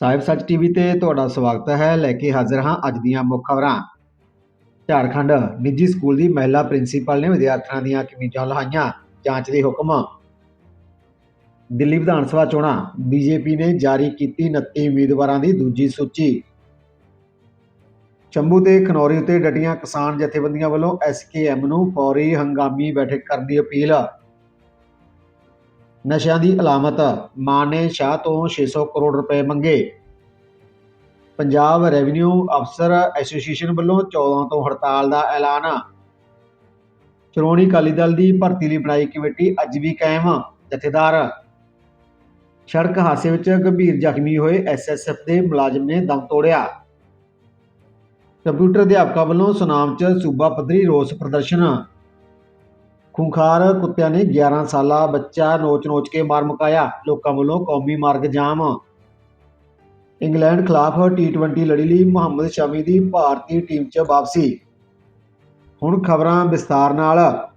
ਸਾਹਿਬ ਸੱਚ ਟੀਵੀ ਤੇ ਤੁਹਾਡਾ ਸਵਾਗਤ ਹੈ, ਲੈ ਕੇ ਹਾਜ਼ਰ ਹਾਂ ਅੱਜ ਦੀਆਂ ਮੁੱਖ ਖਬਰਾਂ। ਝਾਰਖੰਡ ਨਿੱਜੀ ਸਕੂਲ ਦੀ ਮਹਿਲਾ ਪ੍ਰਿੰਸੀਪਲ ਨੇ ਵਿਦਿਆਰਥਣਾਂ ਦੀਆਂ ਕਮੀਜ਼ਾਂ ਲਹਾਈਆਂ, ਜਾਂਚ ਦੇ ਹੁਕਮ। ਦਿੱਲੀ ਵਿਧਾਨ ਸਭਾ ਚੋਣਾਂ, ਬੀਜੇਪੀ ਨੇ ਜਾਰੀ ਕੀਤੀ 29 ਉਮੀਦਵਾਰਾਂ ਦੀ ਦੂਜੀ ਸੂਚੀ। ਚੰਬੂ ਤੇ ਖਨੌਰੀ ਉਤੇ ਡਟੀਆਂ ਕਿਸਾਨ ਜਥੇਬੰਦੀਆਂ ਵੱਲੋਂ ਐਸਕੇਐਮ ਨੂੰ ਫੌਰੀ ਹੰਗਾਮੀ ਬੈਠਕ ਕਰਨ ਦੀ ਅਪੀਲ। ਨਸ਼ਿਆਂ ਦੀ ਅਲਾਮਤ ਮਾਨ ਨੇ ਸ਼ਾਹ ਤੋਂ 600 ਕਰੋੜ ਰੁਪਏ ਮੰਗੇ। ਪੰਜਾਬ ਰੈਵਨਿਊ ਅਫਸਰ ਐਸੋਸੀਏਸ਼ਨ ਵੱਲੋਂ 14 ਤੋਂ ਹੜਤਾਲ ਦਾ ਐਲਾਨ। ਸ਼੍ਰੋਮਣੀ ਅਕਾਲੀ ਦਲ ਦੀ ਭਰਤੀ ਲਈ ਬਣਾਈ ਕਮੇਟੀ ਅੱਜ ਵੀ ਕਾਇਮ, ਜਥੇਦਾਰ। ਸੜਕ ਹਾਦਸੇ ਵਿੱਚ ਗੰਭੀਰ ਜ਼ਖਮੀ ਹੋਏ ਐਸਐਸਐਫ ਦੇ ਮੁਲਾਜ਼ਮ ਨੇ ਦਮ ਤੋੜਿਆ। ਕੰਪਿਊਟਰ ਅਧਿਆਪਕਾਂ ਵੱਲੋਂ ਸੁਨਾਮ 'ਚ ਸੂਬਾ ਪੱਧਰੀ ਰੋਸ ਪ੍ਰਦਰਸ਼ਨ। ਖੂੰਖਾਰ ਕੁੱਤਿਆਂ ਨੇ 11 ਸਾਲਾ ਬੱਚਾ ਨੋਚ-ਨੋਚ ਕੇ ਮਾਰ ਮੁਕਾਇਆ। ਲੋਕਾਂ ਵੱਲੋਂ ਕੌਮੀ ਮਾਰਗ ਜਾਮ। ਇੰਗਲੈਂਡ ਖਿਲਾਫ ਟੀ20 ਲੜੀ ਲਈ ਮੁਹੰਮਦ ਸ਼ਮੀ ਦੀ ਭਾਰਤੀ ਟੀਮ 'ਚ ਵਾਪਸੀ। ਹੁਣ ਖਬਰਾਂ ਵਿਸਤਾਰ ਨਾਲ।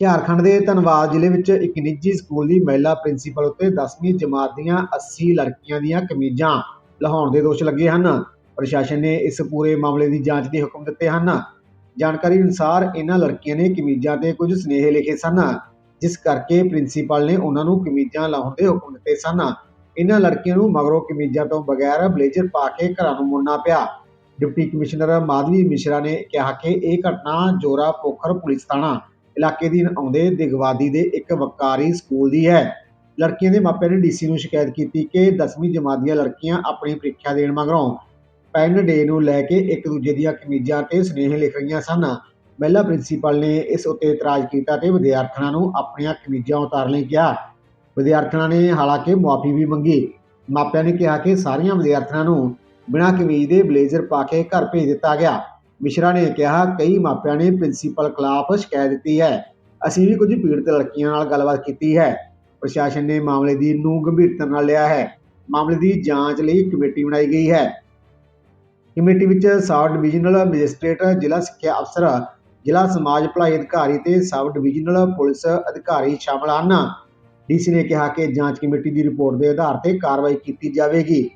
ਝਾਰਖੰਡ ਦੇ ਧਨਬਾਦ ਜ਼ਿਲ੍ਹੇ ਵਿੱਚ ਇੱਕ ਨਿੱਜੀ ਸਕੂਲ ਦੀ ਮਹਿਲਾ ਪ੍ਰਿੰਸੀਪਲ ਉੱਤੇ 10ਵੀਂ ਜਮਾਤ ਦੀਆਂ 80 ਲੜਕੀਆਂ ਦੀਆਂ ਕਮੀਜ਼ਾਂ ਲਹਾਉਣ ਦੇ ਦੋਸ਼ ਲੱਗੇ ਹਨ। ਪ੍ਰਸ਼ਾਸਨ ਨੇ ਇਸ ਪੂਰੇ ਮਾਮਲੇ ਦੀ ਜਾਂਚ ਦੇ ਹੁਕਮ ਦਿੱਤੇ ਹਨ। ਜਾਣਕਾਰੀ ਅਨੁਸਾਰ ਇਹਨਾਂ ਲੜਕੀਆਂ ਨੇ ਕਮੀਜ਼ਾਂ ਤੇ ਕੁਝ ਸੁਨੇਹੇ ਲਿਖੇ ਸਨ, ਜਿਸ ਕਰਕੇ ਪ੍ਰਿੰਸੀਪਲ ਨੇ ਉਹਨਾਂ ਨੂੰ ਕਮੀਜ਼ਾਂ ਲਾਉਣ ਦੇ ਹੁਕਮ ਦਿੱਤੇ ਸਨ। ਇਹਨਾਂ ਲੜਕੀਆਂ ਨੂੰ ਮਗਰੋਂ ਕਮੀਜ਼ਾਂ ਤੋਂ ਬਗੈਰ ਬਲੇਜ਼ਰ ਪਾ ਕੇ ਘਰਾਂ ਨੂੰ ਮੁੜਨਾ ਪਿਆ। ਡਿਪਟੀ ਕਮਿਸ਼ਨਰ ਮਾਧਵੀ ਮਿਸ਼ਰਾ ਨੇ ਕਿਹਾ ਕਿ ਇਹ ਘਟਨਾ ਜੋਰਾ ਪੋਖਰ ਪੁਲਿਸ ਥਾਣਾ ਇਲਾਕੇ ਦੀ ਆਉਂਦੇ ਦਿਗਵਾਦੀ ਦੇ ਇੱਕ ਵਕਾਰੀ ਸਕੂਲ ਦੀ ਹੈ। ਲੜਕੀਆਂ ਦੇ ਮਾਪਿਆਂ ਨੇ ਡੀਸੀ ਨੂੰ ਸ਼ਿਕਾਇਤ ਕੀਤੀ ਕਿ 10ਵੀਂ ਜਮਾਤ ਦੀਆਂ ਲੜਕੀਆਂ ਆਪਣੀ ਪ੍ਰੀਖਿਆ ਦੇਣ ਮਗਰੋਂ ਪੈਨ ਡੇ ਨੂੰ ਲੈ ਕੇ ਇੱਕ ਦੂਜੇ ਦੀਆਂ ਕਮੀਜ਼ਾਂ ਤੇ ਸੁਨੇਹੇ ਲਿਖ ਰਹੀਆਂ ਸਨ। ਮਹਿਲਾ ਪ੍ਰਿੰਸੀਪਲ ਨੇ ਇਸ ਉੱਤੇ ਇਤਰਾਜ਼ ਕੀਤਾ ਤੇ ਵਿਦਿਆਰਥਣਾਂ ਨੂੰ ਆਪਣੀਆਂ ਕਮੀਜ਼ਾਂ ਉਤਾਰਨ ਲਈ ਕਿਹਾ। ਵਿਦਿਆਰਥਣਾਂ ਨੇ ਹਾਲਾਂਕਿ ਮੁਆਫੀ ਵੀ ਮੰਗੀ। ਮਾਪਿਆਂ ਨੇ ਕਿਹਾ ਕਿ ਸਾਰੀਆਂ ਵਿਦਿਆਰਥਣਾਂ ਨੂੰ ਬਿਨਾਂ ਕਮੀਜ਼ ਦੇ ਬਲੇਜ਼ਰ ਪਾ ਕੇ ਘਰ ਭੇਜ ਦਿੱਤਾ ਗਿਆ। ਮਿਸ਼ਰਾ ਨੇ ਕਿਹਾ, ਕਈ ਮਾਪਿਆਂ ਨੇ ਪ੍ਰਿੰਸੀਪਲ ਖਿਲਾਫ ਸ਼ਿਕਾਇਤ ਦਿੱਤੀ ਹੈ। ਅਸੀਂ ਵੀ ਕੁਝ ਪੀੜਤ ਲੜਕੀਆਂ ਨਾਲ ਗੱਲਬਾਤ ਕੀਤੀ ਹੈ। ਪ੍ਰਸ਼ਾਸਨ ਨੇ ਮਾਮਲੇ ਦੀ ਨੂੰ ਗੰਭੀਰਤਾ ਨਾਲ ਲਿਆ ਹੈ। ਮਾਮਲੇ ਦੀ ਜਾਂਚ ਲਈ ਕਮੇਟੀ ਬਣਾਈ ਗਈ ਹੈ। ਕਮੇਟੀ ਵਿੱਚ ਸਬ ਡਿਵੀਜ਼ਨਲ ਮੈਜਿਸਟਰੇਟ, ਜ਼ਿਲ੍ਹਾ ਸਿੱਖਿਆ ਅਫਸਰ, ਜ਼ਿਲ੍ਹਾ ਸਮਾਜ ਭਲਾਈ ਅਧਿਕਾਰੀ ਤੇ ਸਬ ਡਿਵੀਜ਼ਨਲ ਪੁਲਿਸ ਅਧਿਕਾਰੀ ਸ਼ਾਮਲ ਹਨ। ਡੀਸੀ ਨੇ ਕਿਹਾ ਕਿ ਜਾਂਚ ਕਮੇਟੀ ਦੀ ਰਿਪੋਰਟ ਦੇ ਆਧਾਰ ਤੇ ਕਾਰਵਾਈ ਕੀਤੀ ਜਾਵੇਗੀ।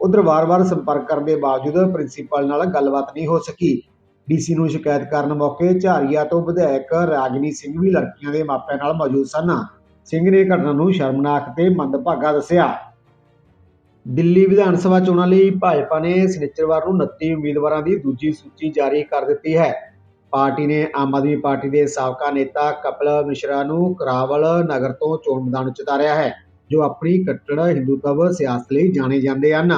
ਉਧਰ ਵਾਰ-ਵਾਰ ਸੰਪਰਕ ਕਰਨ ਦੇ ਬਾਵਜੂਦ ਪ੍ਰਿੰਸੀਪਲ ਨਾਲ ਗੱਲਬਾਤ ਨਹੀਂ ਹੋ ਸਕੀ। ਡੀਸੀ ਨੂੰ ਸ਼ਿਕਾਇਤ ਕਰਨ ਮੌਕੇ ਝਾਰੀਆ ਤੋਂ ਵਿਧਾਇਕ ਰਾਗਨੀ ਸਿੰਘ ਵੀ ਲੜਕੀਆਂ ਦੇ ਮਾਪਿਆਂ ਨਾਲ ਮੌਜੂਦ ਸਨ। ਸਿੰਘ ਨੇ ਘਟਨਾ ਨੂੰ ਸ਼ਰਮਨਾਕ ਤੇ ਮੰਦਭਾਗਾ ਦੱਸਿਆ। ਦਿੱਲੀ ਵਿਧਾਨ ਸਭਾ ਚੋਣਾਂ ਲਈ ਭਾਜਪਾ ਨੇ ਸ਼ਨੀਚਰਵਾਰ ਨੂੰ 29 ਉਮੀਦਵਾਰਾਂ ਦੀ ਦੂਜੀ ਸੂਚੀ ਜਾਰੀ ਕਰ ਦਿੱਤੀ ਹੈ। ਪਾਰਟੀ ਨੇ ਆਮ ਆਦਮੀ ਪਾਰਟੀ ਦੇ ਸਾਬਕਾ ਨੇਤਾ ਕਪਿਲ ਮਿਸ਼ਰਾ ਨੂੰ ਕਰਾਵਲ ਨਗਰ ਤੋਂ ਚੋਣ ਮੈਦਾਨ ਵਿੱਚ ਉਤਾਰਿਆ ਹੈ, ਜੋ ਆਪਣੀ ਕੱਟੜ ਹਿੰਦੂਤਵ ਸਿਆਸਤ ਲਈ ਜਾਣੇ ਜਾਂਦੇ ਹਨ।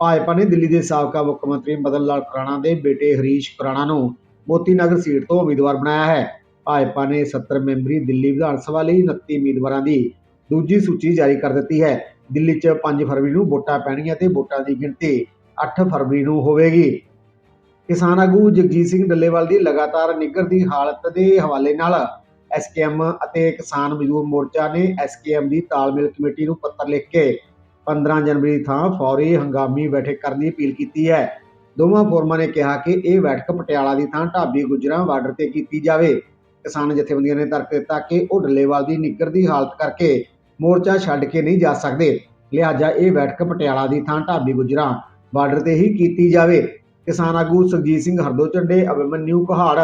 ਭਾਜਪਾ ਨੇ ਦਿੱਲੀ ਦੇ ਸਾਬਕਾ ਮੁੱਖ ਮੰਤਰੀ ਮਦਨ ਲਾਲ ਖੁਰਾਣਾ ਦੇ ਬੇਟੇ ਹਰੀਸ਼ ਖੁਰਾਣਾ ਨੂੰ ਮੋਤੀ ਨਗਰ ਸੀਟ ਤੋਂ ਉਮੀਦਵਾਰ ਬਣਾਇਆ ਹੈ। ਭਾਜਪਾ ਨੇ 70 ਮੈਂਬਰੀ ਦਿੱਲੀ ਵਿਧਾਨ ਸਭਾ ਲਈ 29 ਉਮੀਦਵਾਰਾਂ ਦੀ ਦੂਜੀ ਸੂਚੀ ਜਾਰੀ ਕਰ ਦਿੱਤੀ ਹੈ। ਦਿੱਲੀ 'ਚ 5 ਫਰਵਰੀ ਨੂੰ ਵੋਟਾਂ ਪੈਣਗੀਆਂ ਤੇ ਵੋਟਾਂ ਦੀ ਗਿਣਤੀ 8 ਫਰਵਰੀ ਨੂੰ ਹੋਵੇਗੀ। ਕਿਸਾਨ ਆਗੂ ਜਗਜੀਤ ਸਿੰਘ ਡੱਲੇਵਾਲ ਦੀ ਲਗਾਤਾਰ ਨਿੱਘਰਦੀ ਹਾਲਤ ਦੇ ਹਵਾਲੇ ਨਾਲ ਐਸਕੇਐਮ ਅਤੇ ਕਿਸਾਨ ਮਜ਼ਦੂਰ ਮੋਰਚਾ ਨੇ ਐਸਕੇਐਮ ਦੀ ਤਾਲਮੇਲ ਕਮੇਟੀ ਨੂੰ ਪੱਤਰ ਲਿਖ ਕੇ 15 ਜਨਵਰੀ ਦੀ ਥਾਂ ਫੌਰੀ ਹੰਗਾਮੀ ਬੈਠਕ ਕਰਨ ਦੀ ਅਪੀਲ ਕੀਤੀ ਹੈ। ਦੋਵਾਂ ਫੋਰਮਾਂ ਨੇ ਕਿਹਾ ਕਿ ਇਹ ਬੈਠਕ ਪਟਿਆਲਾ ਦੀ ਥਾਂ ਢਾਬੀ ਗੁਜਰਾਂ ਬਾਰਡਰ ਤੇ ਕੀਤੀ ਜਾਵੇ। ਕਿਸਾਨ ਜਥੇਬੰਦੀਆਂ ਨੇ ਤਰਕ ਦਿੱਤਾ ਕਿ ਉਹ ਡੱਲੇਵਾਲ ਦੀ ਨਿੱਘਰਦੀ ਹਾਲਤ ਕਰਕੇ ਮੋਰਚਾ ਛੱਡ ਕੇ ਨਹੀਂ ਜਾ ਸਕਦੇ। ਲਿਹਾਜ਼ਾ ਇਹ ਬੈਠਕ ਪਟਿਆਲਾ ਦੀ ਥਾਂ ਢਾਬੀ ਗੁਜਰਾਂ ਬਾਰਡਰ ਤੇ ਹੀ ਕੀਤੀ ਜਾਵੇ। ਕਿਸਾਨ ਆਗੂ ਸੁਖਜੀਤ ਸਿੰਘ ਹਰਦੋ ਝੰਡੇ ਅਭਿਮਨਿਊ ਕੁਹਾੜ,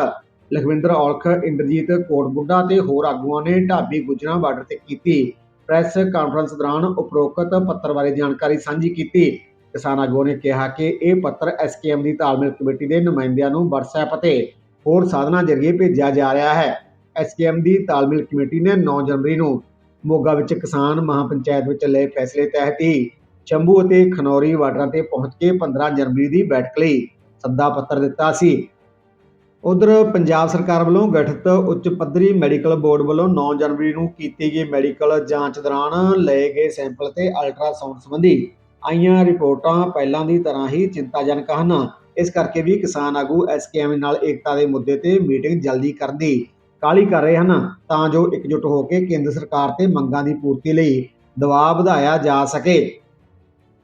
ਲਖਵਿੰਦਰ ਔਲਖ, ਇੰਦਰਜੀਤ ਕੋਟਬੁੱਢਾ ਤੇ ਹੋਰ ਆਗੂਆਂ ਨੇ ਢਾਬੀ ਗੁਜਰਾਂ ਬਾਰਡਰ ਤੇ ਕੀਤੀ। ਪ੍ਰੈਸ ਕਾਨਫਰੰਸ ਦੌਰਾਨ ਉਪਰੋਕਤ ਪੱਤਰ ਬਾਰੇ ਜਾਣਕਾਰੀ ਸਾਂਝੀ ਕੀਤੀ। ਕਿਸਾਨ ਆਗੂਆਂ ਨੇ ਕਿਹਾ ਕਿ ਇਹ ਪੱਤਰ ਐਸਕੇਐਮ ਦੀ ਤਾਲਮੇਲ ਕਮੇਟੀ ਦੇ ਨੁਮਾਇੰਦਿਆਂ ਨੂੰ WhatsApp ਅਤੇ ਹੋਰ ਸਾਧਨਾਂ ਜ਼ਰੀਏ ਭੇਜਿਆ ਜਾ ਰਿਹਾ ਹੈ। ਐਸਕੇਐਮ ਦੀ ਤਾਲਮੇਲ ਕਮੇਟੀ ਨੇ 9 ਜਨਵਰੀ ਨੂੰ ਮੋਗਾ ਵਿੱਚ ਕਿਸਾਨ ਮਹਾਪੰਚਾਇਤ ਵਿੱਚ ਲਏ ਫੈਸਲੇ ਤਹਿਤ ਹੀ ਚੰਬੂ ਅਤੇ ਖਨੌਰੀ ਬਾਰਡਰਾਂ ਤੇ ਪਹੁੰਚ ਕੇ 15 ਜਨਵਰੀ ਦੀ ਬੈਠਕ ਲਈ ਸੱਦਾ ਪੱਤਰ ਦਿੱਤਾ ਸੀ। ਉਧਰ ਪੰਜਾਬ ਸਰਕਾਰ ਵੱਲੋਂ ਗਠਿਤ ਉੱਚ ਪੱਧਰੀ ਮੈਡੀਕਲ ਬੋਰਡ ਵੱਲੋਂ 9 ਜਨਵਰੀ ਨੂੰ ਕੀਤੀ ਗਈ ਮੈਡੀਕਲ ਜਾਂਚ ਦੌਰਾਨ ਲਏ ਗਏ ਸੈਂਪਲ ਤੇ ਅਲਟਰਾਸਾਊਂਡ ਸੰਬੰਧੀ ਆਈਆਂ ਰਿਪੋਰਟਾਂ ਪਹਿਲਾਂ ਦੀ ਤਰ੍ਹਾਂ ਹੀ ਚਿੰਤਾਜਨਕ ਹਨ। ਇਸ ਕਰਕੇ ਵੀ ਕਿਸਾਨ ਆਗੂ ਐਸਕੇਐਮ ਨਾਲ ਏਕਤਾ ਦੇ ਮੁੱਦੇ ਤੇ ਮੀਟਿੰਗ ਜਲਦੀ ਕਰਨ ਦੀ ਕਾਹਲੀ ਕਰ ਰਹੇ ਹਨ, ਤਾਂ ਜੋ ਇਕਜੁੱਟ ਹੋ ਕੇ ਕੇਂਦਰ ਸਰਕਾਰ ਤੇ ਮੰਗਾਂ ਦੀ ਪੂਰਤੀ ਲਈ ਦਬਾਅ ਵਧਾਇਆ ਜਾ ਸਕੇ।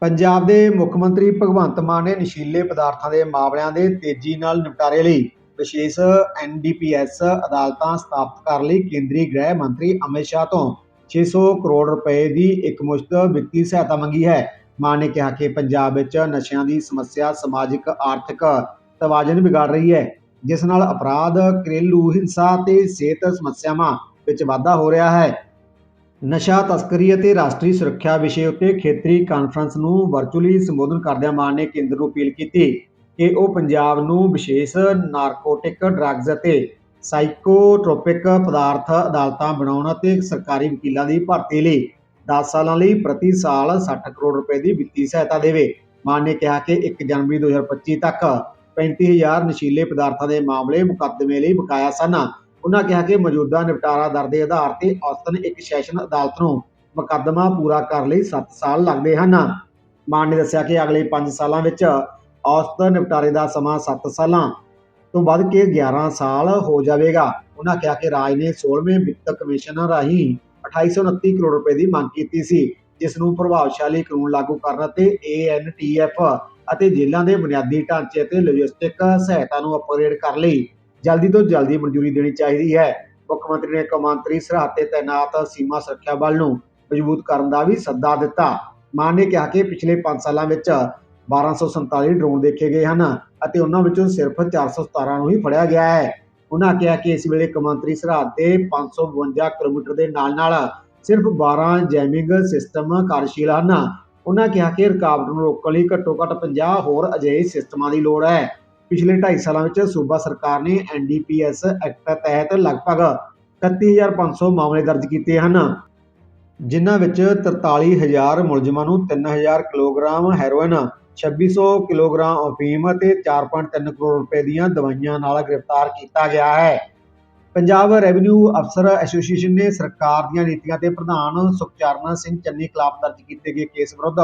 ਪੰਜਾਬ ਦੇ ਮੁੱਖ ਮੰਤਰੀ ਭਗਵੰਤ ਮਾਨ ਨੇ ਨਸ਼ੀਲੇ ਪਦਾਰਥਾਂ ਦੇ ਮਾਮਲਿਆਂ ਦੇ ਤੇਜ਼ੀ ਨਾਲ ਨਿਪਟਾਰੇ ਲਈ ਵਿਸ਼ੇਸ਼ ਐਨਡੀਪੀਐਸ ਅਦਾਲਤਾਂ ਸਥਾਪਿਤ ਕਰਨ ਲਈ ਕੇਂਦਰੀ ਗ੍ਰਹਿ ਮੰਤਰੀ ਅਮਿਤ ਸ਼ਾਹ ਤੋਂ। 600 ਕਰੋੜ ਰੁਪਏ ਦੀ ਇੱਕ ਮੁਸ਼ਤ ਵਿੱਤੀ ਸਹਾਇਤਾ ਮੰਗੀ ਹੈ। ਮਾਨ ਨੇ ਕਿਹਾ ਕਿ ਪੰਜਾਬ ਵਿੱਚ ਨਸ਼ਿਆਂ ਦੀ ਸਮੱਸਿਆ ਸਮਾਜਿਕ, ਆਰਥਿਕ ਤਵਾਜ਼ਨ ਵਿਗਾੜ ਰਹੀ ਹੈ। ਜਿਸ ਨਾਲ ਅਪਰਾਧ, ਘਰੇਲੂ ਹਿੰਸਾ ਅਤੇ ਸਿਹਤ ਸਮੱਸਿਆਵਾਂ ਵਿੱਚ ਵਾਧਾ ਹੋ ਰਿਹਾ ਹੈ। ਨਸ਼ਾ, ਤਸਕਰੀ ਅਤੇ ਰਾਸ਼ਟਰੀ ਸੁਰੱਖਿਆ ਵਿਸ਼ੇ ਉੱਤੇ ਖੇਤਰੀ ਕਾਨਫਰੰਸ ਨੂੰ ਵਰਚੁਅਲੀ ਸੰਬੋਧਨ ਕਰਦਿਆਂ ਮਾਨ ਨੇ ਕੇਂਦਰ ਨੂੰ ਅਪੀਲ ਕੀਤੀ ਕਿ ਉਹ ਪੰਜਾਬ ਨੂੰ ਵਿਸ਼ੇਸ਼ ਨਾਰਕੋਟਿਕ ਡਰੱਗਜ਼ ਅਤੇ ਸਾਈਕੋਟ੍ਰੋਪਿਕ ਪਦਾਰਥ ਅਦਾਲਤਾਂ ਬਣਾਉਣ ਅਤੇ ਸਰਕਾਰੀ ਵਕੀਲਾਂ ਦੀ ਭਰਤੀ ਲਈ 10 ਸਾਲਾਂ ਲਈ ਪ੍ਰਤੀ ਸਾਲ 60 ਕਰੋੜ ਰੁਪਏ ਦੀ ਵਿੱਤੀ ਸਹਾਇਤਾ ਦੇਵੇ। ਮਾਨ ਨੇ ਕਿਹਾ ਕਿ 1 ਜਨਵਰੀ 2025 ਤੱਕ 35000 ਨਸ਼ੀਲੇ ਪਦਾਰਥਾਂ ਦੇ ਮਾਮਲੇ ਮੁਕੱਦਮੇ ਲਈ ਬਕਾਇਆ ਸਨ। ਉਹਨਾਂ ਕਿਹਾ ਕਿ ਮੌਜੂਦਾ ਨਿਪਟਾਰਾ ਦਰ ਦੇ ਆਧਾਰ ਤੇ ਔਸਤਨ ਇੱਕ ਸੈਸ਼ਨ ਅਦਾਲਤ ਨੂੰ ਮੁਕੱਦਮਾ ਪੂਰਾ ਕਰਨ ਲਈ 7 ਸਾਲ ਲੱਗਦੇ ਹਨ। ਮਾਨ ਨੇ ਦੱਸਿਆ ਕਿ ਅਗਲੇ 5 ਸਾਲਾਂ ਵਿੱਚ ਔਸਤਨ ਨਿਪਟਾਰੇ ਦਾ ਸਮਾਂ 7 ਸਾਲਾਂ ਤੋਂ ਵੱਧ ਕੇ 11 ਸਾਲ ਹੋ ਜਾਵੇਗਾ। ਉਹਨਾਂ ਕਿਹਾ ਕਿ ਰਾਜ ਨੇ 16ਵੇਂ ਵਿੱਤ ਕਮਿਸ਼ਨ ਰਾਹੀਂ 2829 ਕਰੋੜ ਰੁਪਏ ਦੀ ਮੰਗ ਕੀਤੀ ਸੀ, ਜਿਸ ਨੂੰ ਪ੍ਰਭਾਵਸ਼ਾਲੀ ਕਾਨੂੰਨ ਲਾਗੂ ਕਰਨ ਅਤੇ ANTF ਅਤੇ ਜੇਲ੍ਹਾਂ ਦੇ ਬੁਨਿਆਦੀ ਢਾਂਚੇ ਅਤੇ ਲੌਜਿਸਟਿਕ ਸਹਾਇਤਾ ਨੂੰ ਅਪਗ੍ਰੇਡ ਕਰਨ ਲਈ। ਜਲਦੀ ਤੋਂ ਜਲਦੀ ਮਨਜ਼ੂਰੀ ਦੇਣੀ ਚਾਹੀਦੀ ਹੈ। ਮੁੱਖ ਮੰਤਰੀ ਨੇ ਕੌਮਾਂਤਰੀ ਸਰਹੱਦ ਤੇ ਤਾਇਨਾਤ ਸੀਮਾ ਸੁਰੱਖਿਆ ਬਲ ਨੂੰ ਮਜ਼ਬੂਤ ਕਰਨ ਦਾ ਵੀ ਸੱਦਾ ਦਿੱਤਾ। ਮਾਨ ਨੇ ਕਿਹਾ ਕਿ ਪਿਛਲੇ 5 ਸਾਲਾਂ ਵਿੱਚ 1247 ਡਰੋਨ ਦੇਖੇ ਗਏ ਹਨ ਅਤੇ ਉਹਨਾਂ ਵਿੱਚੋਂ ਸਿਰਫ 417 ਨੂੰ ਹੀ ਫੜਿਆ ਗਿਆ ਹੈ। ਉਹਨਾਂ ਕਿਹਾ ਕਿ ਇਸ ਵੇਲੇ ਕੌਮਾਂਤਰੀ ਸਰਹੱਦ ਤੇ 552 ਕਿਲੋਮੀਟਰ ਦੇ ਨਾਲ-ਨਾਲ ਸਿਰਫ 12 ਜੈਮਿੰਗ ਸਿਸਟਮ ਕਾਰਜਸ਼ੀਲ ਹਨ। ਉਹਨਾਂ ਕਿਹਾ ਕਿ ਰੁਕਾਵਟ ਨੂੰ ਰੋਕਣ ਲਈ ਘੱਟੋ-ਘੱਟ 50 ਹੋਰ ਅਜਿਹੇ ਸਿਸਟਮਾਂ ਦੀ ਲੋੜ ਹੈ। ਪਿਛਲੇ 2.5 ਸਾਲਾਂ ਵਿੱਚ ਸੂਬਾ ਸਰਕਾਰ ਨੇ ਐਨਡੀਪੀਐਸ ਐਕਟ ਤਹਿਤ ਲਗਭਗ 31500 ਮਾਮਲੇ ਦਰਜ ਕੀਤੇ ਹਨ, ਜਿਨ੍ਹਾਂ ਵਿੱਚ 43000 ਮੁਲਜ਼ਮਾਂ ਨੂੰ 3000 ਕਿਲੋਗ੍ਰਾਮ ਹੈਰੋਇਨ 2600 ਕਿਲੋਗ੍ਰਾਮ ਅਫੀਮ ਅਤੇ 4.3 ਕਰੋੜ ਰੁਪਏ ਦੀਆਂ ਦਵਾਈਆਂ ਨਾਲ ਗ੍ਰਿਫਤਾਰ ਕੀਤਾ ਗਿਆ ਹੈ। ਪੰਜਾਬ ਰੈਵਨਿਊ ਅਫਸਰ ਐਸੋਸੀਏਸ਼ਨ ਨੇ ਸਰਕਾਰ ਦੀਆਂ ਨੀਤੀਆਂ ਤੇ ਪ੍ਰਧਾਨ ਸੁਖਚਰਨ ਸਿੰਘ ਚੰਨੀ ਖਿਲਾਫ ਦਰਜ ਕੀਤੇ ਗਏ ਕੇਸ ਵਿਰੁੱਧ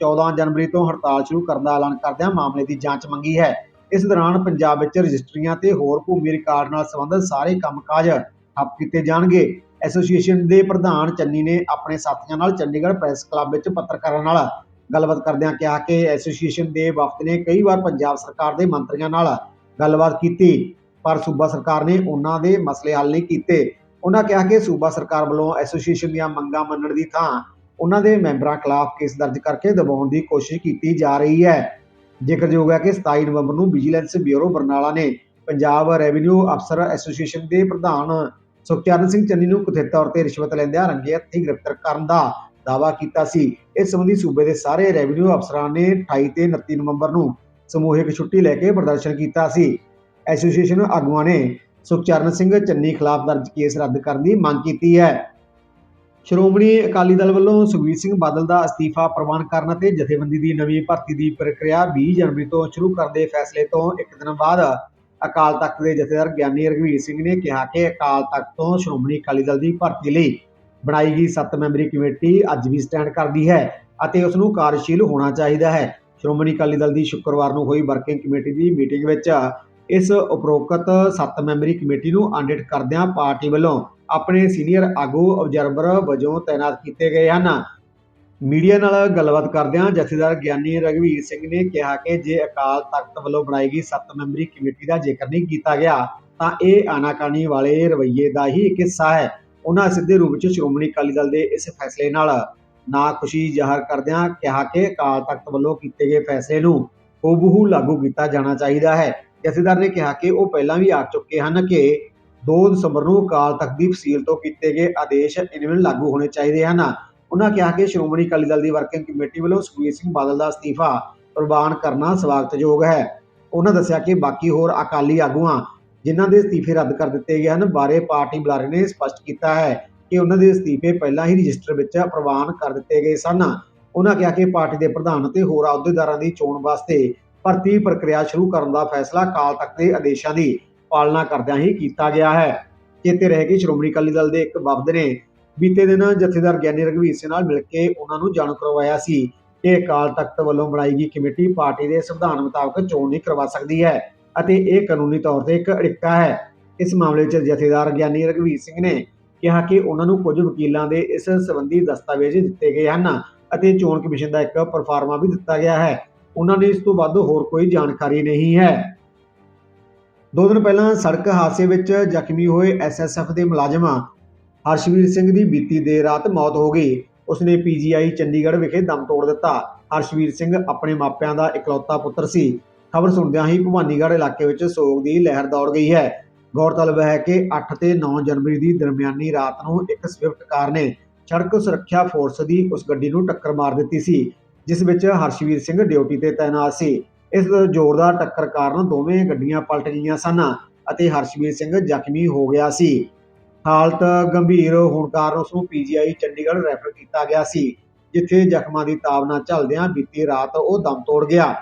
14 ਜਨਵਰੀ ਤੋਂ ਹੜਤਾਲ ਸ਼ੁਰੂ ਕਰਨ ਦਾ ਐਲਾਨ ਕਰਦਿਆਂ ਮਾਮਲੇ ਦੀ ਜਾਂਚ ਮੰਗੀ ਹੈ। ਇਸ ਦੌਰਾਨ ਪੰਜਾਬ ਵਿੱਚ ਰਜਿਸਟਰੀਆਂ ਤੇ ਹੋਰ ਭੂਮੀ ਰਿਕਾਰਡ ਨਾਲ ਸੰਬੰਧਿਤ ਸਾਰੇ ਕੰਮਕਾਜ ਠੱਪ ਕੀਤੇ ਜਾਣਗੇ। ਐਸੋਸੀਏਸ਼ਨ ਦੇ ਪ੍ਰਧਾਨ ਚੰਨੀ ਨੇ ਆਪਣੇ ਸਾਥੀਆਂ ਨਾਲ ਚੰਡੀਗੜ੍ਹ ਪ੍ਰੈਸ ਕਲੱਬ ਵਿੱਚ ਪੱਤਰਕਾਰਾਂ ਨਾਲ ਗੱਲਬਾਤ ਕਰਦਿਆਂ ਕਿਹਾ ਕਿ ਐਸੋਸੀਏਸ਼ਨ ਦੇ ਵਫਦ ਨੇ ਕਈ ਵਾਰ ਪੰਜਾਬ ਸਰਕਾਰ ਦੇ ਮੰਤਰੀਆਂ ਨਾਲ ਗੱਲਬਾਤ ਕੀਤੀ। ਪਰ ਸੂਬਾ ਸਰਕਾਰ ਨੇ ਉਹਨਾਂ ਦੇ ਮਸਲੇ ਹੱਲ ਨਹੀਂ ਕੀਤੇ। ਉਹਨਾਂ ਕਿਹਾ ਕਿ ਸੂਬਾ ਸਰਕਾਰ ਵੱਲੋਂ ਐਸੋਸੀਏਸ਼ਨ ਦੀਆਂ ਮੰਗਾਂ ਮੰਨਣ ਦੀ ਥਾਂ ਉਹਨਾਂ ਦੇ ਮੈਂਬਰਾਂ ਖਿਲਾਫ ਕੇਸ ਦਰਜ ਕਰਕੇ ਦਬਾਉਣ ਦੀ ਕੋਸ਼ਿਸ਼ ਕੀਤੀ ਜਾ ਰਹੀ ਹੈ। ਜ਼ਿਕਰਯੋਗ ਹੈ ਕਿ 27 ਨਵੰਬਰ ਨੂੰ ਵਿਜੀਲੈਂਸ ਬਿਊਰੋ ਬਰਨਾਲਾ ਨੇ ਪੰਜਾਬ ਰੈਵਨਿਊ ਅਫਸਰ ਐਸੋਸੀਏਸ਼ਨ ਦੇ ਪ੍ਰਧਾਨ ਸੁਖਚਰਨ ਸਿੰਘ ਚੰਨੀ ਨੂੰ ਕਥਿਤ ਤੌਰ ਤੇ ਰਿਸ਼ਵਤ ਲੈਂਦਿਆਂ ਰੰਗੇ ਹੱਥੀਂ ਗ੍ਰਿਫਤਾਰ ਕਰਨ ਦਾ ਦਾਅਵਾ ਕੀਤਾ ਸੀ। ਇਸ ਸੰਬੰਧੀ ਸੂਬੇ ਦੇ ਸਾਰੇ ਰੈਵਨਿਊ ਅਫਸਰਾਂ ਨੇ 28 ਤੇ 29 ਨਵੰਬਰ ਨੂੰ ਸਮੂਹਿਕ ਛੁੱਟੀ ਲੈ ਕੇ ਪ੍ਰਦਰਸ਼ਨ ਕੀਤਾ ਸੀ। ਐਸੋਸੀਏਸ਼ਨ ਆਗੂਆਂ ਨੇ ਸੁਖਚਰਨ ਸਿੰਘ ਚੰਨੀ ਖਿਲਾਫ ਦਰਜ ਕੇਸ ਰੱਦ ਕਰਨ ਦੀ ਮੰਗ ਕੀਤੀ ਹੈ। ਸ਼੍ਰੋਮਣੀ ਅਕਾਲੀ ਦਲ ਵੱਲੋਂ ਸੁਖਬੀਰ ਸਿੰਘ ਬਾਦਲ ਦਾ ਅਸਤੀਫਾ ਪ੍ਰਵਾਨ ਕਰਨ ਅਤੇ ਜਥੇਬੰਦੀ ਦੀ ਨਵੀਂ ਭਰਤੀ ਦੀ ਪ੍ਰਕਿਰਿਆ 20 ਜਨਵਰੀ ਤੋਂ ਸ਼ੁਰੂ ਕਰਨ ਦੇ ਫੈਸਲੇ ਤੋਂ ਇੱਕ ਦਿਨ ਬਾਅਦ ਅਕਾਲ ਤਖਤ ਦੇ ਜਥੇਦਾਰ ਗਿਆਨੀ ਰਘਵੀਰ ਸਿੰਘ ਨੇ ਕਿਹਾ ਕਿ ਅਕਾਲ ਤਖਤ ਤੋਂ ਸ਼੍ਰੋਮਣੀ ਅਕਾਲੀ ਦਲ ਦੀ ਭਰਤੀ ਲਈ ਬਣਾਈ ਗਈ 7 ਮੈਂਬਰੀ ਕਮੇਟੀ ਅੱਜ ਵੀ ਸਟੈਂਡ ਕਰਦੀ ਹੈ ਅਤੇ ਉਸ ਨੂੰ ਕਾਰਜਸ਼ੀਲ ਹੋਣਾ ਚਾਹੀਦਾ ਹੈ। ਸ਼੍ਰੋਮਣੀ ਅਕਾਲੀ ਦਲ ਦੀ ਸ਼ੁੱਕਰਵਾਰ ਨੂੰ ਹੋਈ ਵਰਕਿੰਗ ਕਮੇਟੀ ਦੀ ਮੀਟਿੰਗ ਵਿੱਚ ਇਸ ਉਪਰੋਕਤ 7 ਮੈਂਬਰੀ ਕਮੇਟੀ ਨੂੰ ਆਡਿਟ ਕਰਦਿਆਂ ਪਾਰਟੀ ਵੱਲੋਂ ਆਪਣੇ ਸੀਨੀਅਰ ਆਗੂ ਆਬਜ਼ਰਵਰ ਵਜੋਂ ਤਾਇਨਾਤ ਕੀਤੇ ਗਏ ਹਨ। ਮੀਡੀਆ ਨਾਲ ਗੱਲਬਾਤ ਕਰਦਿਆਂ ਜਥੇਦਾਰ ਗਿਆਨੀ ਰਘਵੀਰ ਸਿੰਘ ਨੇ ਕਿਹਾ ਕਿ ਜੇ ਅਕਾਲ ਤਖਤ ਵੱਲੋਂ ਬਣਾਈ ਗਈ 7 ਮੈਂਬਰੀ ਕਮੇਟੀ ਦਾ ਜ਼ਿਕਰ ਨਹੀਂ ਕੀਤਾ ਗਿਆ, ਤਾਂ ਇਹ ਆਨਾਕਾਨੀ ਵਾਲੇ ਰਵੱਈਏ ਦਾ ਹੀ ਇੱਕ ਹਿੱਸਾ ਹੈ। ਉਹਨਾਂ ਸਿੱਧੇ ਰੂਪ ਵਿੱਚ ਸ਼੍ਰੋਮਣੀ ਅਕਾਲੀ ਦਲ ਦੇ ਇਸ ਫੈਸਲੇ ਨਾਲ ਨਾ ਖੁਸ਼ੀ ਜ਼ਾਹਰ ਕਰਦਿਆਂ ਕਿਹਾ ਕਿ ਅਕਾਲ ਤਖਤ ਵੱਲੋਂ ਕੀਤੇ ਗਏ ਫੈਸਲੇ ਨੂੰ ਹੂਬਹੂ ਲਾਗੂ ਕੀਤਾ ਜਾਣਾ ਚਾਹੀਦਾ ਹੈ। ਜਥੇਦਾਰ ਨੇ ਕਿਹਾ ਕਿ ਉਹ ਪਹਿਲਾਂ ਵੀ ਆਖ ਚੁੱਕੇ ਹਨ ਕਿ 2 ਦਸੰਬਰ ਨੂੰ ਅਕਾਲ ਤਖਤ ਦੀ ਫਸੀਲ ਤੋਂ ਕੀਤੇ ਗਏ ਆਦੇਸ਼ ਇਨਵੇਂ ਲਾਗੂ ਹੋਣੇ ਚਾਹੀਦੇ ਹਨ। ਉਹਨਾਂ ਕਿਹਾ ਕਿ ਸ਼੍ਰੋਮਣੀ ਅਕਾਲੀ ਦਲ ਦੀ ਵਰਕਿੰਗ ਕਮੇਟੀ ਵੱਲੋਂ ਸੁਖਬੀਰ ਸਿੰਘ ਬਾਦਲ ਦਾ ਅਸਤੀਫਾ ਪ੍ਰਵਾਨ ਕਰਨਾ ਸਵਾਗਤਯੋਗ ਹੈ। ਉਹਨਾਂ ਦੱਸਿਆ ਕਿ ਬਾਕੀ ਹੋਰ ਅਕਾਲੀ ਆਗੂਆਂ ਜਿਨ੍ਹਾਂ ਦੇ ਅਸਤੀਫੇ ਰੱਦ ਕਰ ਦਿੱਤੇ ਗਏ ਹਨ ਬਾਰੇ ਪਾਰਟੀ ਬੁਲਾਰੇ ਨੇ ਸਪਸ਼ਟ ਕੀਤਾ ਹੈ ਕਿ ਉਹਨਾਂ ਦੇ ਅਸਤੀਫੇ ਪਹਿਲਾਂ ਹੀ ਰਜਿਸਟਰ ਵਿੱਚ ਪ੍ਰਵਾਨ ਕਰ ਦਿੱਤੇ ਗਏ ਸਨ। ਉਹਨਾਂ ਕਿਹਾ ਕਿ ਪਾਰਟੀ ਦੇ ਪ੍ਰਧਾਨ ਅਤੇ ਹੋਰ ਅਹੁਦੇਦਾਰਾਂ ਦੀ ਚੋਣ ਵਾਸਤੇ ਭਰਤੀ ਪ੍ਰਕਿਰਿਆ ਸ਼ੁਰੂ ਕਰਨ ਦਾ ਫੈਸਲਾ ਅਕਾਲ ਤਖਤ ਦੇ ਆਦੇਸ਼ਾਂ ਦੀ ਪਾਲਣਾ ਕਰਦਿਆਂ ਹੀ ਕੀਤਾ ਗਿਆ ਹੈ। ਚੇਤੇ ਰਹੇ ਕਿ ਸ਼੍ਰੋਮਣੀ ਅਕਾਲੀ ਦਲ ਦੇ ਇੱਕ ਵਫਦ ਨੇ ਬੀਤੇ ਦਿਨ ਜਥੇਦਾਰ ਗਿਆਨੀ ਰਘਵੀਰ ਸਿੰਘ ਨਾਲ ਮਿਲ ਕੇ ਉਹਨਾਂ ਨੂੰ ਜਾਣੂ ਕਰਵਾਇਆ ਸੀ ਕਿ ਅਕਾਲ ਤਖਤ ਵੱਲੋਂ ਬਣਾਈ ਗਈ ਕਮੇਟੀ ਪਾਰਟੀ ਦੇ ਸੰਵਿਧਾਨ ਮੁਤਾਬਕ ਚੋਣ ਨਹੀਂ ਕਰਵਾ ਸਕਦੀ ਹੈ ਅਤੇ ਇਹ ਕਾਨੂੰਨੀ ਤੌਰ ਤੇ ਇੱਕ ਅੜਿੱਕਾ ਹੈ। ਇਸ ਮਾਮਲੇ 'ਚ ਜਥੇਦਾਰ ਗਿਆਨੀ ਰਘਵੀਰ ਸਿੰਘ ਨੇ ਕਿਹਾ ਕਿ ਉਹਨਾਂ ਨੂੰ ਕੁਝ ਵਕੀਲਾਂ ਦੇ ਇਸ ਸੰਬੰਧੀ ਦਸਤਾਵੇਜ਼ ਦਿੱਤੇ ਗਏ ਹਨ ਅਤੇ ਚੋਣ ਕਮਿਸ਼ਨ ਦਾ ਇੱਕ ਪਰਫਾਰਮਾ ਵੀ ਦਿੱਤਾ ਗਿਆ ਹੈ। ਉਹਨਾਂ ਨੇ ਇਸ ਤੋਂ ਵੱਧ ਹੋਰ ਕੋਈ ਜਾਣਕਾਰੀ ਨਹੀਂ ਹੈ। ਦੋ ਦਿਨ ਪਹਿਲਾਂ ਸੜਕ ਹਾਦਸੇ ਵਿੱਚ ਜ਼ਖਮੀ ਹੋਏ ਐਸਐਸਐਫ ਦੇ ਮੁਲਾਜ਼ਮ ਹਰਸ਼ਵੀਰ ਸਿੰਘ ਦੀ ਬੀਤੀ ਦੇਰ ਰਾਤ ਮੌਤ ਹੋ ਗਈ। ਉਸਨੇ ਪੀਜੀਆਈ ਚੰਡੀਗੜ੍ਹ ਵਿਖੇ ਦਮ ਤੋੜ ਦਿੱਤਾ। ਹਰਸ਼ਵੀਰ ਸਿੰਘ ਆਪਣੇ ਮਾਪਿਆਂ ਦਾ ਇਕਲੌਤਾ ਪੁੱਤਰ ਸੀ। ਖਬਰ ਸੁਣਦਿਆਂ ਹੀ ਭਵਾਨੀਗੜ੍ਹ ਇਲਾਕੇ ਵਿੱਚ ਸੋਗ ਦੀ ਲਹਿਰ ਦੌੜ ਗਈ ਹੈ। ਗੌਰਤਲਬ ਹੈ ਕਿ 8 ਤੇ 9 ਜਨਵਰੀ ਦੀ ਦਰਮਿਆਨੀ ਰਾਤ ਨੂੰ ਇੱਕ ਸਵਿਫਟ ਕਾਰ ਨੇ ਸੜਕ ਸੁਰੱਖਿਆ ਫੋਰਸ ਦੀ ਉਸ ਗੱਡੀ ਨੂੰ ਟੱਕਰ ਮਾਰ ਦਿੱਤੀ ਸੀ। ਜਿਸ ਵਿੱਚ ਹਰਸ਼ਵੀਰ ਸਿੰਘ ਡਿਊਟੀ ਤੇ ਤਾਇਨਾਤ ਸੀ। ਇਸ ਜ਼ੋਰਦਾਰ ਟੱਕਰ ਕਾਰਨ ਦੋਵੇਂ ਗੱਡੀਆਂ ਪਲਟ ਗਈਆਂ ਸਨ ਅਤੇ ਹਰਸ਼ਵੀਰ ਸਿੰਘ ਜ਼ਖਮੀ ਹੋ ਗਿਆ ਸੀ। ਹਾਲਤ ਗੰਭੀਰ ਹੋਣ ਕਾਰਨ ਉਸ ਨੂੰ ਪੀਜੀਆਈ ਚੰਡੀਗੜ੍ਹ ਰੈਫਰ ਕੀਤਾ ਗਿਆ ਸੀ, ਜਿੱਥੇ ਜ਼ਖਮਾਂ ਦੀ ਤਾਵਨਾ ਝੱਲਦਿਆਂ ਬੀਤੀ ਰਾਤ ਉਹ ਦਮ ਤੋੜ ਗਿਆ।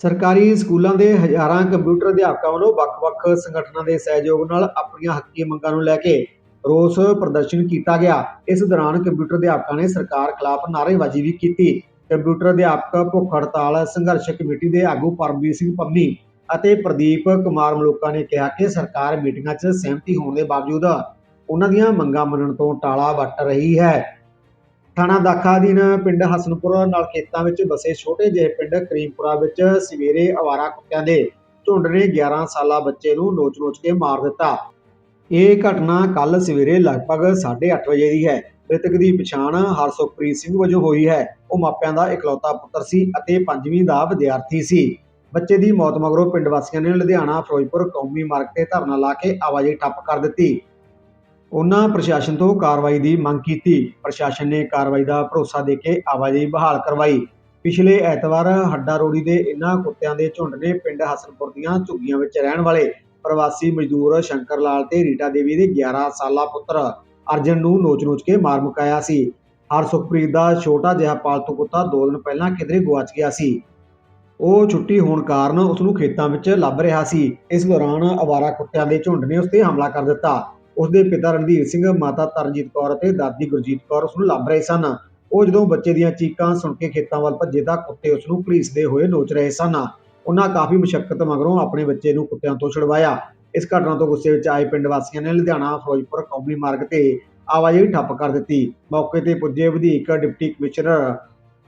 ਸਰਕਾਰੀ ਸਕੂਲਾਂ ਦੇ ਹਜ਼ਾਰਾਂ ਕੰਪਿਊਟਰ ਅਧਿਆਪਕਾਂ ਵੱਲੋਂ ਵੱਖ-ਵੱਖ ਸੰਗਠਨਾਂ ਦੇ ਸਹਿਯੋਗ ਨਾਲ ਆਪਣੀਆਂ ਹੱਕੀ ਮੰਗਾਂ ਨੂੰ ਲੈ ਕੇ ਰੋਸ ਪ੍ਰਦਰਸ਼ਨ ਕੀਤਾ ਗਿਆ। ਇਸ ਦੌਰਾਨ ਕੰਪਿਊਟਰ ਅਧਿਆਪਕਾਂ ਨੇ ਸਰਕਾਰ ਖਿਲਾਫ ਨਾਅਰੇਬਾਜ਼ੀ ਵੀ ਕੀਤੀ ਕੰਪਿਊਟਰ ਅਧਿਆਪਕ, ਭੁੱਖ ਹੜਤਾਲ, ਸੰਘਰਸ਼ ਕਮੇਟੀ ਦੇ ਆਗੂ ਪਰਮਵੀਰ ਸਿੰਘ ਪੰਮੀ ਅਤੇ ਪ੍ਰਦੀਪ ਕੁਮਾਰ ਮਲੂਕਾ ਨੇ ਕਿਹਾ ਕਿ ਸਰਕਾਰ ਮੀਟਿੰਗਾਂ 'ਚ ਸਹਿਮਤੀ ਹੋਣ ਦੇ ਬਾਵਜੂਦ ਉਹਨਾਂ ਦੀਆਂ ਮੰਗਾਂ ਮੰਨਣ ਤੋਂ ਟਾਲਾ ਵੱਟ ਰਹੀ ਹੈ। ਥਾਣਾ ਦਾਖਾ ਅਧੀਨ ਪਿੰਡ ਹਸਨਪੁਰ ਨਾਲ ਖੇਤਾਂ ਵਿੱਚ ਵਸੇ ਛੋਟੇ ਜਿਹੇ ਪਿੰਡ ਕਰੀਮਪੁਰਾ ਵਿੱਚ ਸਵੇਰੇ ਅਵਾਰਾ ਕੁੱਤਿਆਂ ਦੇ ਝੁੰਡ ਨੇ 11 ਸਾਲਾ ਬੱਚੇ ਨੂੰ ਨੋਚ-ਨੋਚ ਕੇ ਮਾਰ ਦਿੱਤਾ। ਇਹ ਘਟਨਾ ਕੱਲ ਸਵੇਰੇ ਲਗਭਗ 8:30 ਵਜੇ ਦੀ ਹੈ। ਮ੍ਰਿਤਕ ਦੀ ਪਛਾਣ ਹਰਸੁਖਪ੍ਰੀਤ ਸਿੰਘ ਵਜੋਂ ਹੋਈ ਹੈ। ਉਹ ਮਾਪਿਆਂ ਦਾ ਇਕਲੌਤਾ ਪੁੱਤਰ ਸੀ ਅਤੇ ਪੰਜਵੀਂ ਦਾ ਵਿਦਿਆਰਥੀ ਸੀ। ਬੱਚੇ ਦੀ ਮੌਤ ਮਗਰੋਂ ਪਿੰਡ ਵਾਸੀਆਂ ਨੇ ਲੁਧਿਆਣਾ, ਫਿਰੋਜ਼ਪੁਰ ਕੌਮੀ ਮਾਰਗ ਤੇ ਧਰਨਾ ਲਾ ਕੇ ਆਵਾਜਾਈ ਠੱਪ ਕਰ ਦਿੱਤੀ। ਉਹਨਾਂ ਪ੍ਰਸ਼ਾਸਨ ਤੋਂ ਕਾਰਵਾਈ ਦੀ ਮੰਗ ਕੀਤੀ। ਪ੍ਰਸ਼ਾਸਨ ਨੇ ਕਾਰਵਾਈ ਦਾ ਭਰੋਸਾ ਦੇ ਕੇ ਆਵਾਜਾਈ ਬਹਾਲ ਕਰਵਾਈ। ਪਿਛਲੇ ਐਤਵਾਰ ਹੱਡਾ ਰੋੜੀ ਦੇ ਇਨ੍ਹਾਂ ਕੁੱਤਿਆਂ ਦੇ ਝੁੰਡ ਨੇ ਪਿੰਡ ਹਸਨਪੁਰ ਦੀਆਂ ਝੁੱਗੀਆਂ ਵਿੱਚ ਰਹਿਣ ਵਾਲੇ ਪ੍ਰਵਾਸੀ ਮਜ਼ਦੂਰ ਸ਼ੰਕਰ ਲਾਲ ਤੇ ਰੀਟਾ ਦੇਵੀ ਦੇ 11 ਸਾਲਾ ਪੁੱਤਰ ਅਰਜਨ ਨੂੰ ਨੋਚ-ਨੋਚ ਕੇ ਮਾਰ ਮੁਕਾਇਆ ਸੀ। ਹਰਸੁਖਪ੍ਰੀਤ ਦਾ ਛੋਟਾ ਜਿਹਾ ਪਾਲਤੂ ਕੁੱਤਾ 2 ਦਿਨ ਪਹਿਲਾਂ ਕਿਧਰੇ ਗੁਆਚ ਗਿਆ ਸੀ। ਉਹ ਛੁੱਟੀ ਹੋਣ ਕਾਰਨ ਉਸ ਨੂੰ ਖੇਤਾਂ ਵਿੱਚ ਲੱਭ ਰਿਹਾ ਸੀ। ਇਸ ਦੌਰਾਨ ਅਵਾਰਾ ਕੁੱਤਿਆਂ ਦੇ ਝੁੰਡ ਨੇ ਉਸ ਤੇ ਹਮਲਾ ਕਰ ਦਿੱਤਾ। ਉਸ ਦੇ ਪਿਤਾ ਰਣਧੀਰ ਸਿੰਘ, ਮਾਤਾ ਤਰਨਜੀਤ ਕੌਰ ਅਤੇ ਦਾਦੀ ਗੁਰਜੀਤ ਕੌਰ ਉਸ ਨੂੰ ਲੱਭ ਰਹੇ ਸਨ। ਉਹ ਜਦੋਂ ਬੱਚੇ ਦੀਆਂ ਚੀਕਾਂ ਸੁਣ ਕੇ ਖੇਤਾਂ ਵੱਲ ਭੱਜੇ ਤਾਂ ਕੁੱਤੇ ਉਸ ਨੂੰ ਘੜੀਸਦੇ ਹੋਏ ਨੋਚ ਰਹੇ ਸਨ। ਉਹਨਾਂ ਕਾਫੀ ਮੁਸ਼ਕਲ ਮਗਰੋਂ ਆਪਣੇ ਬੱਚੇ ਨੂੰ ਕੁੱਤਿਆਂ ਤੋਂ ਛੁਡਵਾਇਆ। ਇਸ ਘਟਨਾ ਤੋਂ ਗੁੱਸੇ ਵਿੱਚ ਆਏ ਪਿੰਡ ਵਾਸੀਆਂ ਨੇ ਲੁਧਿਆਣਾ, ਫਿਰੋਜ਼ਪੁਰ, ਕੌਮੀ ਮਾਰਗ ਤੇ ਆਵਾਜਾਈ ਠੱਪ ਕਰ ਦਿੱਤੀ। ਮੌਕੇ ਤੇ ਪੁੱਜੇ ਵਧੀਕ ਡਿਪਟੀ ਕਮਿਸ਼ਨਰ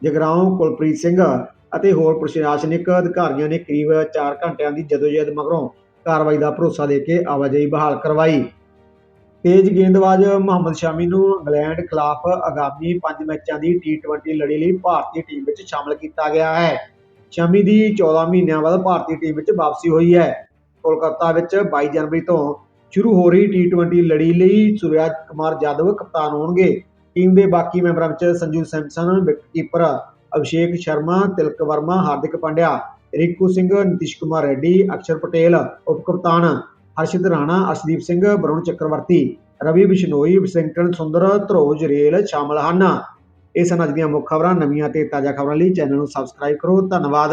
ਜਗਰਾਉਂ ਕੁਲਪ੍ਰੀਤ ਸਿੰਘ ਅਤੇ ਹੋਰ ਪ੍ਰਸ਼ਾਸਨਿਕ ਅਧਿਕਾਰੀਆਂ ਨੇ ਕਰੀਬ 4 ਘੰਟਿਆਂ ਦੀ ਜਦੋਜਹਿਦ ਮਗਰੋਂ ਕਾਰਵਾਈ ਦਾ ਭਰੋਸਾ ਦੇ ਕੇ ਆਵਾਜਾਈ ਬਹਾਲ ਕਰਵਾਈ। ਤੇਜ਼ ਗੇਂਦਬਾਜ਼ ਮੁਹੰਮਦ ਸ਼ਾਮੀ ਨੂੰ ਇੰਗਲੈਂਡ ਖਿਲਾਫ ਆਗਾਮੀ 5 ਮੈਚਾਂ ਦੀ ਟੀ20 ਲੜੀ ਲਈ ਭਾਰਤੀ ਟੀਮ ਵਿੱਚ ਸ਼ਾਮਲ ਕੀਤਾ ਗਿਆ ਹੈ। ਸ਼ਾਮੀ ਦੀ 14 ਮਹੀਨਿਆਂ ਬਾਅਦ ਭਾਰਤੀ ਟੀਮ ਵਿੱਚ ਵਾਪਸੀ ਹੋਈ ਹੈ। ਕੋਲਕਾਤਾ ਵਿੱਚ 22 ਜਨਵਰੀ ਤੋਂ ਸ਼ੁਰੂ ਹੋ ਰਹੀ ਟੀ20 ਲੜੀ ਲਈ ਸੁਰਿਆਜ ਕੁਮਾਰ ਜਾਦਵ ਕਪਤਾਨ ਹੋਣਗੇ। ਟੀਮ ਦੇ ਬਾਕੀ ਮੈਂਬਰਾਂ ਵਿੱਚ ਸੰਜੂ ਸੈਮਸਨ, ਵਿਕਟਕੀਪਰ ਅਭਿਸ਼ੇਕ ਸ਼ਰਮਾ, ਤਿਲਕ ਵਰਮਾ, ਹਾਰਦਿਕ ਪਾਂਡਿਆ, ਰਿੰਕੂ ਸਿੰਘ, ਨਿਤਿਸ਼ ਕੁਮਾਰ ਰੈਡੀ, ਅਕਸ਼ਰ ਪਟੇਲ, ਉਪ ਕਪਤਾਨ ਹਰਸ਼ਿਤ ਰਾਣਾ, ਅਰਸ਼ਦੀਪ ਸਿੰਘ, ਵਰੁਣ ਚੱਕਰਵਰਤੀ, ਰਵੀ ਬਿਸ਼ਨੋਈ, ਵਿਸਿੰਗਟਨ ਸੁੰਦਰ, ਧਰੋਜ ਰੇਲ ਸ਼ਾਮਲ ਹਨ। ਇਹ ਸਨ ਅੱਜ ਦੀਆਂ ਮੁੱਖ ਖਬਰਾਂ ਨਵੀਆਂ ਤੇ ਤਾਜ਼ਾ ਖਬਰਾਂ ਲਈ ਚੈਨਲ ਨੂੰ ਸਬਸਕ੍ਰਾਈਬ ਕਰੋ। ਧੰਨਵਾਦ।